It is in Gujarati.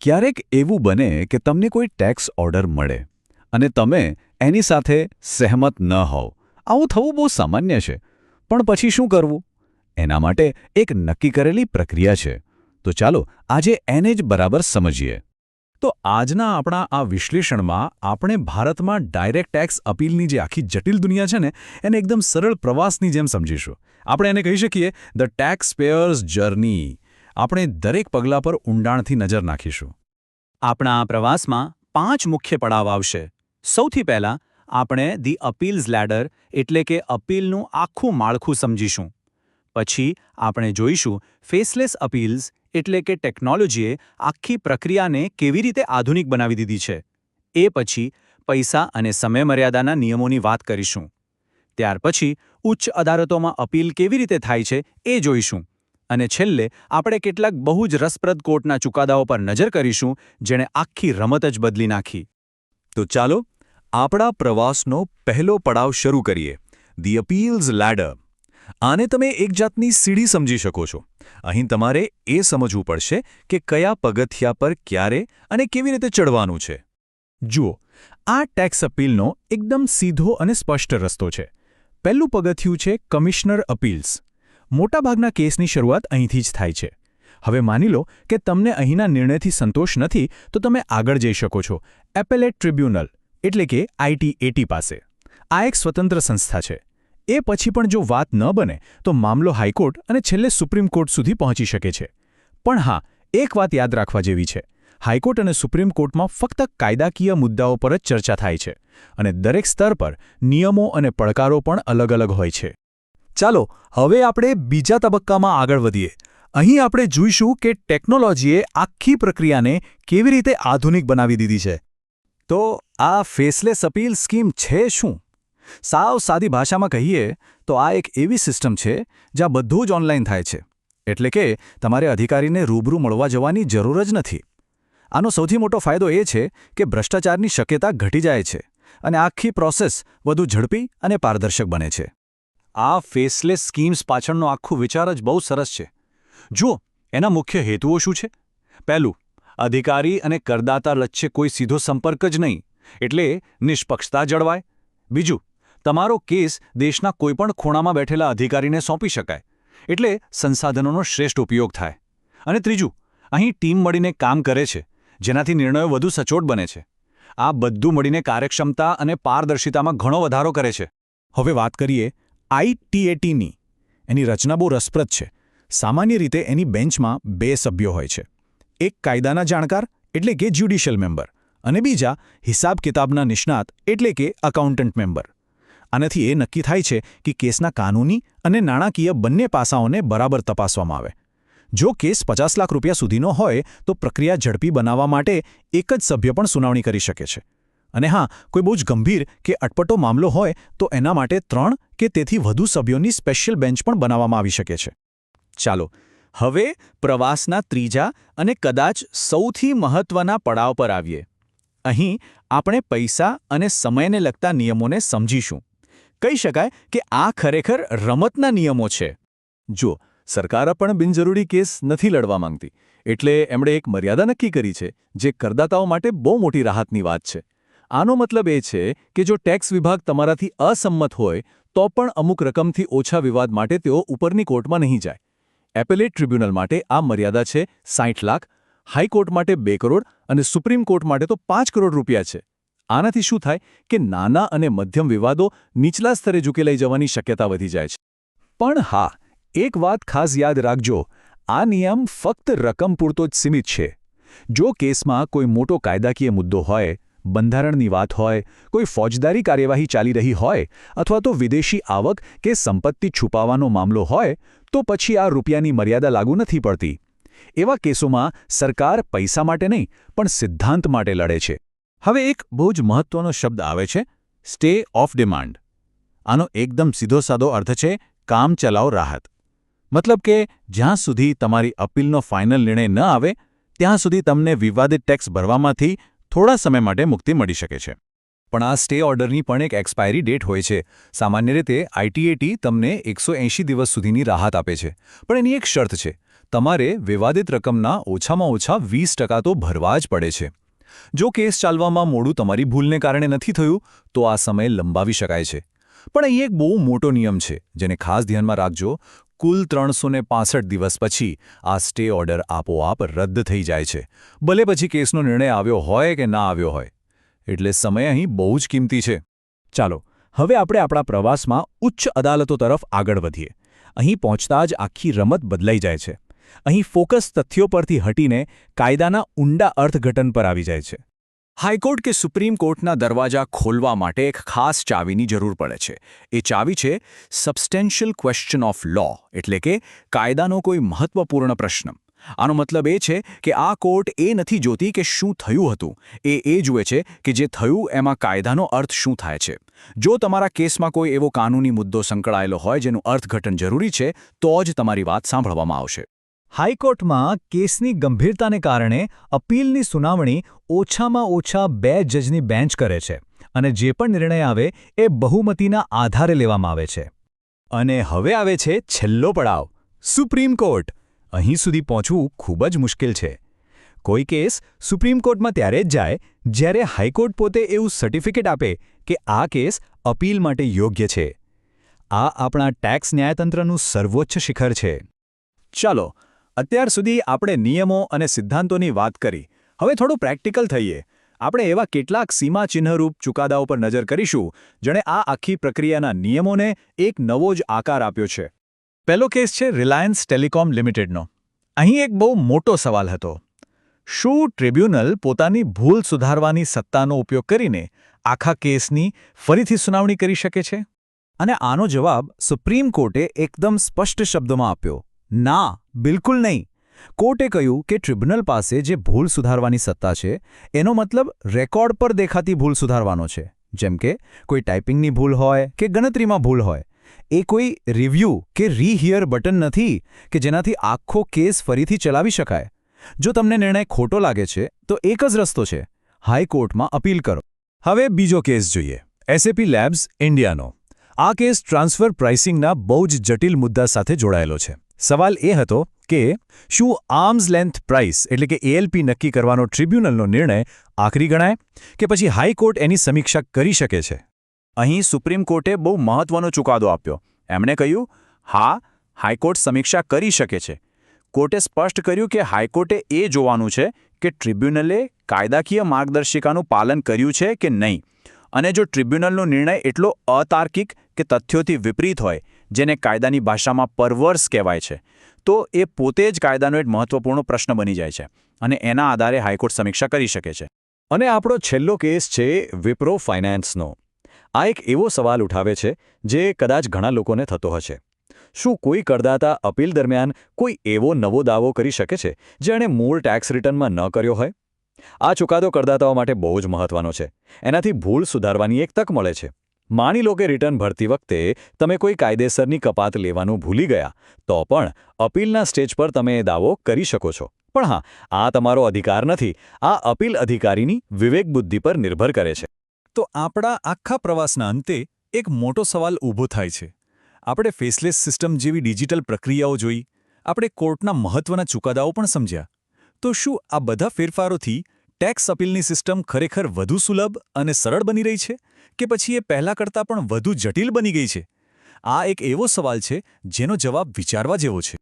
ક્યારેક એવું બને કે તમને કોઈ ટેક્સ ઓર્ડર મળે અને તમે એની સાથે સહેમત ન હોવ. આવું થવું બહુ સામાન્ય છે. પણ પછી શું કરવું? એના માટે એક નક્કી કરેલી પ્રક્રિયા છે. તો ચાલો આજે એને જ બરાબર સમજીએ. તો આજના આપણા આ વિશ્લેષણમાં આપણે ભારતમાં ડાયરેક્ટ ટેક્સ અપીલની જે આખી જટિલ દુનિયા છે ને, એને એકદમ સરળ પ્રવાસની જેમ સમજીશું. આપણે એને કહી શકીએ, ધ ટેક્સ પેયર્સ જર્ની. આપણે દરેક પગલા પર ઊંડાણથી નજર નાખીશું. આપણા આ પ્રવાસમાં પાંચ મુખ્ય પડાવ આવશે. સૌથી પહેલાં આપણે ધી અપીલ્સ લેડર એટલે કે અપીલનું આખું માળખું સમજીશું. પછી આપણે જોઈશું ફેસલેસ અપીલ્સ એટલે કે ટેકનોલોજીએ આખી પ્રક્રિયાને કેવી રીતે આધુનિક બનાવી દીધી છે. એ પછી પૈસા અને સમયમર્યાદાના નિયમોની વાત કરીશું. ત્યાર પછી ઉચ્ચ અદાલતોમાં અપીલ કેવી રીતે થાય છે એ જોઈશું. અને છેલ્લે આપણે કેટલાક બહુ જ રસપ્રદ કોર્ટના ચુકાદાઓ પર નજર કરીશું, જેણે આખી રમત જ બદલી નાખી. તો ચાલો, આપણા પ્રવાસનો પહેલો પડાવ શરૂ કરીએ. ધી અપીલ્સ લેડર આને તમે એક જાતની સીડી સમજી શકો છો. અહીં તમારે એ સમજવું પડશે કે કયા પગથિયા પર ક્યારે અને કેવી રીતે ચડવાનું છે. જુઓ, આ ટેક્સ અપીલનો એકદમ સીધો અને સ્પષ્ટ રસ્તો છે. પહેલું પગથિયું છે કમિશનર અપીલ્સ મોટાભાગના કેસની શરૂઆત અહીંથી જ થાય છે. હવે માની લો કે તમને અહીંના નિર્ણયથી સંતોષ નથી, તો તમે આગળ જઈ શકો છો. એપેલેટ ટ્રિબ્યુનલ એટલે કે આઈટીએટી પાસે. આ એક સ્વતંત્ર સંસ્થા છે. એ પછી પણ જો વાત ન બને, તો મામલો હાઈકોર્ટ અને છેલ્લે સુપ્રીમ કોર્ટ સુધી પહોંચી શકે છે. પણ હા, એક વાત યાદ રાખવા જેવી છે. હાઈકોર્ટ અને સુપ્રીમ કોર્ટમાં ફક્ત કાયદાકીય મુદ્દાઓ પર જ ચર્ચા થાય છે અને દરેક સ્તર પર નિયમો અને પડકારો પણ અલગ અલગ હોય છે. ચાલો, હવે આપણે બીજા તબક્કામાં આગળ વધીએ. અહીં આપણે જોઈશું કે ટેકનોલોજીએ આખી પ્રક્રિયાને કેવી રીતે આધુનિક બનાવી દીધી છે. તો આ ફેસલેસ અપીલ સ્કીમ છે શું? સાવ સાદી ભાષામાં કહીએ તો આ એક એવી સિસ્ટમ છે જ્યાં બધું જ ઓનલાઈન થાય છે. એટલે કે તમારે અધિકારીને રૂબરૂ મળવા જવાની જરૂર જ નથી. આનો સૌથી મોટો ફાયદો એ છે કે ભ્રષ્ટાચારની શક્યતા ઘટી જાય છે અને આખી પ્રોસેસ વધુ ઝડપી અને પારદર્શક બને છે. આ ફેસલેસ સ્કીમ્સ પાછળનો આખો વિચાર જ બહુ સરસ છે. જુઓ, એના મુખ્ય હેતુઓ શું છે? પહેલું, અધિકારી અને કરદાતા વચ્ચે કોઈ સીધો સંપર્ક જ નહીં, એટલે નિષ્પક્ષતા જળવાય. બીજું, તમારો કેસ દેશના કોઈપણ ખૂણામાં બેઠેલા અધિકારીને સોંપી શકાય, એટલે સંસાધનોનો શ્રેષ્ઠ ઉપયોગ થાય. અને ત્રીજું, અહીં ટીમ મળીને કામ કરે છે, જેનાથી નિર્ણયો વધુ સચોટ બને છે. આ બધું મળીને કાર્યક્ષમતા અને પારદર્શિતામાં ઘણો વધારો કરે છે. હવે વાત કરીએ આઈટીએટીની એની રચના બહુ રસપ્રદ છે. સામાન્ય રીતે એની બેન્ચમાં બે સભ્યો હોય છે. એક કાયદાના જાણકાર એટલે કે જ્યુડિશિયલ મેમ્બર અને બીજા હિસાબ કિતાબના નિષ્ણાત એટલે કે અકાઉન્ટન્ટ મેમ્બર. આનાથી એ નક્કી થાય છે કે કેસના કાનૂની અને નાણાકીય બંને પાસાઓને બરાબર તપાસવામાં આવે. જો કેસ પચાસ લાખ રૂપિયા સુધીનો હોય તો પ્રક્રિયા ઝડપી બનાવવા માટે એક જ સભ્ય પણ સુનાવણી કરી શકે છે. અને હા, કોઈ બહુ જ ગંભીર કે અટપટો મામલો હોય તો એના માટે ત્રણ કે તેથી વધુ સભ્યોની સ્પેશિયલ બેન્ચ પણ બનાવવામાં આવી શકે છે. ચાલો, હવે પ્રવાસના ત્રીજા અને કદાચ સૌથી મહત્વના પડાવ પર આવીએ. અહીં આપણે પૈસા અને સમયને લગતા નિયમોને સમજીશું. કહી શકાય કે આ ખરેખર રમતના નિયમો છે. જો સરકાર પણ બિનજરૂરી કેસ નથી લડવા માંગતી. એટલે એમણે એક મર્યાદા નક્કી કરી છે, જે કરદાતાઓ માટે બહુ મોટી રાહતની વાત છે. આનો મતલબ એ છે કે જો ટેક્સ વિભાગ તમારાથી અસંમત હોય, તો પણ અમુક રકમથી ઓછા વિવાદ માટે તેઓ ઉપરની કોર્ટમાં નહીં જાય. એપેલેટ ટ્રિબ્યુનલ માટે આ મર્યાદા છે સાઠ લાખ, હાઈકોર્ટ માટે બે કરોડ અને સુપ્રીમ કોર્ટ માટે તો પાંચ કરોડ રૂપિયા છે. આનાથી શું થાય કે નાના અને મધ્યમ વિવાદો નીચલા સ્તરે ઝૂકેલાઈ જવાની શક્યતા વધી જાય છે. પણ હા, એક વાત ખાસ યાદ રાખજો, આ નિયમ ફક્ત રકમ પૂરતો જ સીમિત છે. જો કેસમાં કોઈ મોટો કાયદાકીય મુદ્દો હોય બંધારણની વાત હોય, કોઈ ફોજદારી કાર્યવાહી ચાલી રહી હોય અથવા તો વિદેશી આવક કે સંપત્તિ છુપાવવાનો મામલો હોય, તો પછી આ રૂપિયાની મર્યાદા લાગુ નથી પડતી. એવા કેસોમાં સરકાર પૈસા માટે નહીં, પણ સિદ્ધાંત માટે લડે છે. હવે એક બહુ જ મહત્વનો શબ્દ આવે છે સ્ટે ઓફ ડિમાન્ડ આનો એકદમ સીધો સાદો અર્થ છે, કામ ચલાવ રાહત. મતલબ કે, જ્યાં સુધી તમારી અપીલનો ફાઇનલ નિર્ણય ન આવે, ત્યાં સુધી તમને વિવાદિત ટેક્સ ભરવામાંથી થોડા સમય માટે મુક્તિ મળી શકે છે. પણ આ સ્ટે ઓર્ડરની પણ એક એક્સપાયરી ડેટ હોય છે. સામાન્ય રીતે આઈટીએટી તમને એકસો દિવસ સુધીની રાહત આપે છે. પણ એની એક શર્ત છે. તમારે વિવાદિત રકમના ઓછામાં ઓછા વીસ તો ભરવા જ પડે છે. જો કેસ ચાલવામાં મોડું તમારી ભૂલને કારણે નથી થયું, તો આ સમય લંબાવી શકાય છે. પણ અહીં એક બહુ મોટો નિયમ છે, જેને ખાસ ધ્યાનમાં રાખજો. કુલ ત્રણસો દિવસ પછી આ સ્ટે ઓર્ડર આપોઆપ રદ થઈ જાય છે. ભલે પછી કેસનો નિર્ણય આવ્યો હોય કે ના આવ્યો હોય. એટલે સમય અહીં બહુ જ કિંમતી છે. ચાલો, હવે આપણે આપણા પ્રવાસમાં ઉચ્ચ અદાલતો તરફ આગળ વધીએ. અહીં પહોંચતા જ આખી રમત બદલાઈ જાય છે. અહીં ફોકસ તથ્યો પરથી હટીને કાયદાના ઊંડા અર્થઘટન પર આવી જાય છે. હાઈકોર્ટ કે સુપ્રીમ કોર્ટના દરવાજા ખોલવા માટે એક ખાસ ચાવીની જરૂર પડે છે. એ ચાવી છે સબસ્ટેન્શિયલ ક્વેશ્ચન ઓફ લો એટલે કે કાયદાનો કોઈ મહત્વપૂર્ણ પ્રશ્ન. આનો મતલબ એ છે કે આ કોર્ટ એ નથી જોતી કે શું થયું હતું. એ એ જુએ છે કે જે થયું એમાં કાયદાનો અર્થ શું થાય છે. જો તમારા કેસમાં કોઈ એવો કાનૂની મુદ્દો સંકળાયેલો હોય જેનું અર્થઘટન જરૂરી છે, તો જ તમારી વાત સાંભળવામાં આવશે. હાઈકોર્ટમાં કેસની ગંભીરતાને કારણે અપીલની સુનાવણી ઓછામાં ઓછા બે જજની બેન્ચ કરે છે અને જે પણ નિર્ણય આવે એ બહુમતીના આધારે લેવામાં આવે છે. અને હવે આવે છે છેલ્લો પડાવ. Supreme court. અહીં સુધી પહોંચવું ખૂબ જ મુશ્કેલ છે. કોઈ કેસ સુપ્રીમ કોર્ટમાં ત્યારે જ જાય જ્યારે હાઈકોર્ટ પોતે એવું સર્ટિફિકેટ આપે કે આ કેસ અપીલ માટે યોગ્ય છે. આ આપણા ટેક્સ ન્યાયતંત્રનું સર્વોચ્ચ શિખર છે. ચાલો અત્યાર સુધી આપણે નિયમો અને સિદ્ધાંતોની વાત કરી. હવે થોડું પ્રેક્ટિકલ થઈએ. આપણે એવા કેટલાક સીમાચિહ્નરૂપ ચુકાદાઓ પર નજર કરીશું, જેણે આ આખી પ્રક્રિયાના નિયમોને એક નવો જ આકાર આપ્યો છે. પહેલો કેસ છે રિલાયન્સ ટેલિકોમ લિમિટેડનો. અહીં એક બહુ મોટો સવાલ હતો. શું ટ્રિબ્યુનલ પોતાની ભૂલ સુધારવાની સત્તાનો ઉપયોગ કરીને આખા કેસની ફરીથી સુનાવણી કરી શકે છે? અને આનો જવાબ સુપ્રીમ કોર્ટે એકદમ સ્પષ્ટ શબ્દોમાં આપ્યો. ના. બિલકુલ નહીં. કોર્ટે કહ્યું કે ટ્રિબ્યુનલ પાસે જે ભૂલ સુધારવાની સત્તા છે, એનો મતલબ રેકોર્ડ પર દેખાતી ભૂલ સુધારવાનો છે. જેમ કે, કોઈ ટાઈપિંગની ભૂલ હોય કે ગણતરીમાં ભૂલ હોય. એ કોઈ રિવ્યૂ કે રીહિયર બટન નથી કે જેનાથી આખો કેસ ફરીથી ચલાવી શકાય. જો તમને નિર્ણય ખોટો લાગે છે, તો એક જ રસ્તો છે. હાઈકોર્ટમાં અપીલ કરો. હવે બીજો કેસ જોઈએ. એસએપી લેબ્સ ઇન્ડિયાનો આ કેસ ટ્રાન્સફર પ્રાઇસિંગના બહુ જ જટિલ મુદ્દા સાથે જોડાયેલો છે. સવાલ એ હતો કે, શું આર્મ્સ લેન્થ પ્રાઇસ એટલે કે એએલપી નક્કી કરવાનો ટ્રિબ્યુનલનો નિર્ણય આખરી ગણાય કે પછી હાઈકોર્ટ એની સમીક્ષા કરી શકે છે? અહીં સુપ્રીમ કોર્ટે બહુ મહત્વનો ચુકાદો આપ્યો. એમણે કહ્યું, હા હાઈકોર્ટ સમીક્ષા કરી શકે છે. કોર્ટે સ્પષ્ટ કર્યું કે હાઈકોર્ટે એ જોવાનું છે કે ટ્રિબ્યુનલે કાયદાકીય માર્ગદર્શિકાનું પાલન કર્યું છે કે નહીં. અને જો ટ્રિબ્યુનલનો નિર્ણય એટલો અતાર્કિક કે તથ્યોથી વિપરીત હોય જેને કાયદાની ભાષામાં પરવર્સ કહેવાય છે, તો એ પોતે જ કાયદાનો એક મહત્વપૂર્ણ પ્રશ્ન બની જાય છે અને એના આધારે હાઈકોર્ટ સમીક્ષા કરી શકે છે. અને આપણો છેલ્લો કેસ છે વિપ્રો ફાઇનાન્સનો. આ એક એવો સવાલ ઉઠાવે છે જે કદાચ ઘણા લોકોને થતો હશે. શું કોઈ કરદાતા અપીલ દરમિયાન કોઈ એવો નવો દાવો કરી શકે છે જેણે મૂળ ટેક્સ રિટર્નમાં ન કર્યો હોય? આ ચુકાદો કરદાતાઓ માટે બહુ જ મહત્વનો છે. એનાથી ભૂલ સુધારવાની એક તક મળે છે. માની લો કે રિટર્ન ભરતી વખતે તમે કોઈ કાયદેસરની કપાત લેવાનું ભૂલી ગયા, તો પણ અપીલના સ્ટેજ પર તમે એ દાવો કરી શકો છો. પણ હા, આ તમારો અધિકાર નથી. આ અપીલ અધિકારીની વિવેક બુદ્ધિ પર નિર્ભર કરે છે. તો આપણા આખા પ્રવાસના અંતે એક મોટો સવાલ ઊભો થાય છે. આપણે ફેસલેસ સિસ્ટમ જેવી ડિજિટલ પ્રક્રિયાઓ જોઈ, આપણે કોર્ટના મહત્વના ચુકાદાઓ પણ સમજ્યા. તો શું આ બધા ફેરફારોથી ટેક્સ અપીલની સિસ્ટમ ખરેખર વધુ સુલભ અને સરળ બની રહી છે? કે પછી એ પહેલાં કરતાં પણ વધુ જટિલ બની ગઈ છે? આ એક એવો સવાલ છે જેનો જવાબ વિચારવા જેવો છે.